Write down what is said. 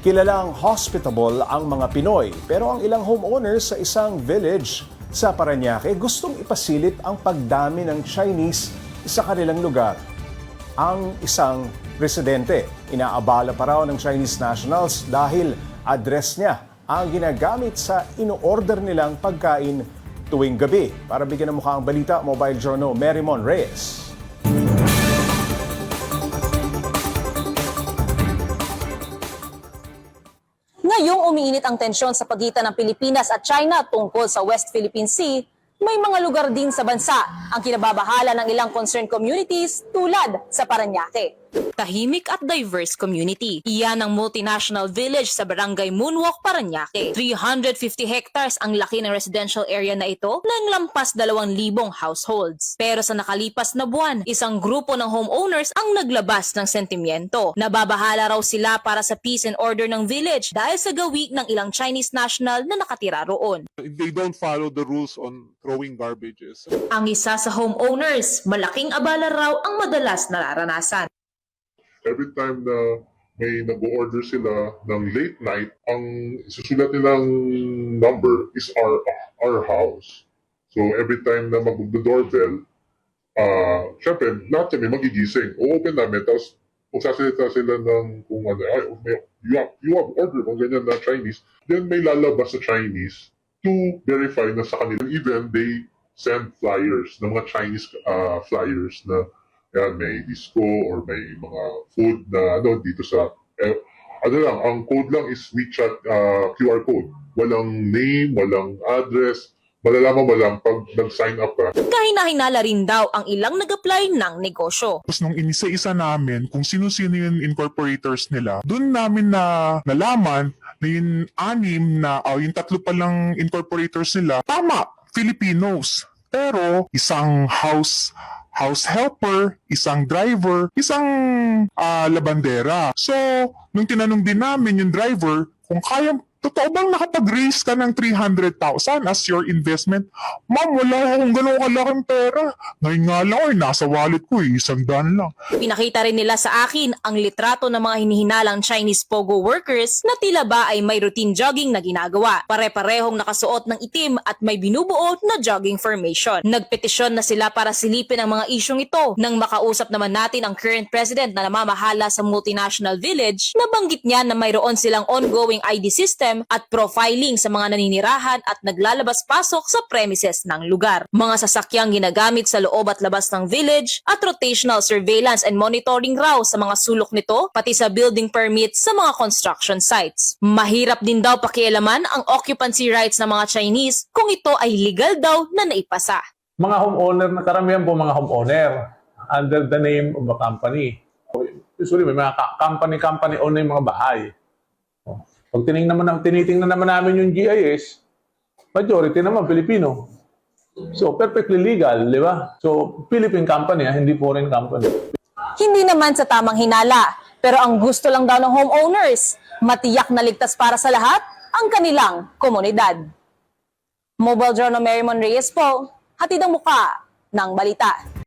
Kilalang hospitable ang mga Pinoy pero ang ilang homeowners sa isang village sa Paranaque gustong ipasilip ang pagdami ng Chinese sa kanilang lugar. Ang isang residente, inaabala pa raw ng Chinese nationals dahil address niya ang ginagamit sa ino-order nilang pagkain tuwing gabi. Para bigyan ng mukha ang balita, Mobile Journal Merrimon Reyes. Ngayong umiinit ang tensyon sa pagitan ng Pilipinas at China tungkol sa West Philippine Sea, may mga lugar din sa bansa ang kinababahala ng ilang concerned communities tulad sa Paranaque. Tahimik at diverse community. Iyan ang multinational village sa barangay Moonwalk, Paranaque. 350 hectares ang laki ng residential area na ito ng lampas 2,000 households. Pero sa nakalipas na buwan, isang grupo ng homeowners ang naglabas ng sentimiento. Nababahala raw sila para sa peace and order ng village dahil sa gawi ng ilang Chinese national na nakatira roon. they don't follow the rules on throwing garbages. Ang isa sa homeowners, malaking abala raw ang madalas nararanasan. Every time na may nag-order sila ng late night, ang susulat nilang number is our our house. So every time na mag-doorbell, ah, syempre, lahat kami magigising. O-open namin, tapos magsasalita sila ng kung ano, ay, may, you, have, you have order, kung ganyan na Chinese. Then may lalabas sa Chinese to verify na sa kanila. Even they send flyers, ng mga Chinese ah, flyers na yan, may disco or may mga food na ano dito sa eh, ano lang, ang code lang is WeChat ah, QR code. Walang name, walang address. Malalaman mo lang pag nag-sign up ka. Kahinahinala rin daw ang ilang nag-apply ng negosyo. Tapos nung inisa-isa namin kung sino-sino yung incorporators nila, doon namin na nalaman na yung anim na, o yung tatlo palang incorporators nila, tama, Filipinos. Pero isang house house helper, isang driver, isang ah, labandera. So, nung tinanong din namin yung driver kung kaya Totoo bang nakapag-raise ka ng 300,000 as your investment? Ma'am, wala akong ganun kalaking pera. Ngayon nga lang, eh, nasa wallet ko eh, isang daan lang. Pinakita rin nila sa akin ang litrato ng mga hinihinalang Chinese pogo workers na tila ba ay may routine jogging na ginagawa. Pare-parehong nakasuot ng itim at may binubuo na jogging formation. Nagpetisyon na sila para silipin ang mga isyong ito. Nang makausap naman natin ang current president na namamahala sa multinational village, nabanggit niya na mayroon silang ongoing ID system at profiling sa mga naninirahan at naglalabas-pasok sa premises ng lugar. Mga sasakyang ginagamit sa loob at labas ng village at rotational surveillance and monitoring raw sa mga sulok nito pati sa building permits sa mga construction sites. Mahirap din daw pakialaman ang occupancy rights ng mga Chinese kung ito ay legal daw na naipasa. mga homeowner na karamihan po mga homeowner under the name of a company. Usually may mga company-company own na yung mga bahay. Pag tinignan naman, tinitingnan naman namin yung GIS, majority naman Filipino. So, perfectly legal, di ba? So, Philippine company, ah, hindi foreign company. Hindi naman sa tamang hinala, pero ang gusto lang daw ng homeowners, matiyak na ligtas para sa lahat ang kanilang komunidad. Mobile Journal Merrimon Reyes po, hatid ang muka ng balita.